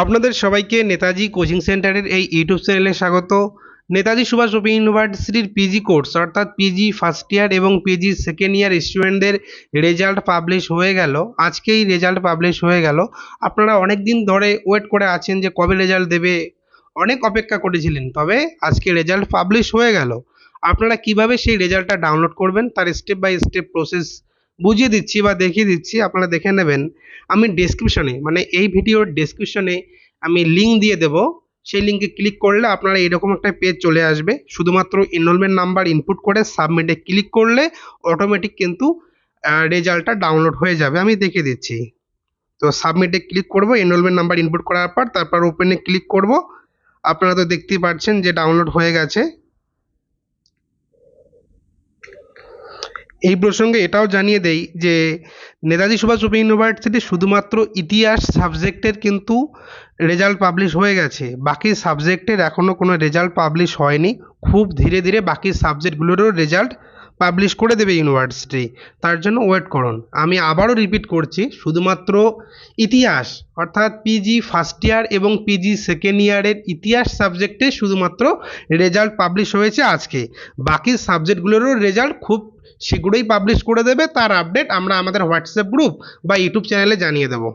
আপনাদের সবাইকে নেতাজি কোচিং সেন্টারের এই ইউটিউব চ্যানেলে স্বাগত। নেতাজি সুভাষ ওপেন ইউনিভার্সিটির পিজি কোর্স, অর্থাৎ পিজি ফার্স্ট ইয়ার এবং পিজি সেকেন্ড ইয়ার স্টুডেন্টদের রেজাল্ট পাবলিশ হয়ে গেল। আজকেই রেজাল্ট পাবলিশ হয়ে গেল। আপনারা অনেক দিন ধরে ওয়েট করে আছেন যে কবে রেজাল্ট দেবে। অনেক অপেক্ষা করেছিলেন, তবে আজকে রেজাল্ট পাবলিশ হয়ে গেল। আপনারা কীভাবে সেই রেজাল্টটা ডাউনলোড করবেন, তার স্টেপ বাই স্টেপ প্রসেস বুঝিয়ে দিচ্ছি বা দেখিয়ে দিচ্ছি, আপনারা দেখে নেবেন। আমি ডেসক্রিপশনে মানে এই ভিডিওর ডেসক্রিপশনে আমি লিঙ্ক দিয়ে দেব। সেই লিঙ্কে ক্লিক করলে আপনারা এরকম একটা পেজ চলে আসবে। শুধুমাত্র এনরোলমেন্ট নাম্বার ইনপুট করে সাবমিটে ক্লিক করলে অটোমেটিক কিন্তু রেজাল্টটা ডাউনলোড হয়ে যাবে। আমি দেখিয়ে দিচ্ছি। তো সাবমিটে ক্লিক করব এনরোলমেন্ট নাম্বার ইনপুট করার পর তারপর ওপেনে ক্লিক করব। আপনারা তো দেখতেই পাচ্ছেন যে ডাউনলোড হয়ে গেছে। এই প্রসঙ্গে এটাও জানিয়ে দেই যে নেতাজি সুভাষ ওপেন ইউনিভার্সিটি শুধুমাত্র ইতিহাস সাবজেক্টের কিন্তু রেজাল্ট পাবলিশ হয়ে গেছে। বাকি সাবজেক্টের এখনও কোনো রেজাল্ট পাবলিশ হয়নি। খুব ধীরে ধীরে বাকি সাবজেক্টগুলোরও রেজাল্ট পাবলিশ করে দেবে ইউনিভার্সিটি তার জন্য ওয়েট করুন। আমি আবারও রিপিট করছি, শুধুমাত্র ইতিহাস, অর্থাৎ পিজি ফার্স্ট ইয়ার এবং পিজি সেকেন্ড ইয়ারের ইতিহাস সাবজেক্টে শুধুমাত্র রেজাল্ট পাবলিশ হয়েছে আজকে। বাকি সাবজেক্টগুলোরও রেজাল্ট খুব শীঘ্রই পাবলিশ করে দেবে, তার আপডেট আমরা আমাদের হোয়াটসঅ্যাপ গ্রুপ বা ইউটিউব চ্যানেলে জানিয়ে দেবো।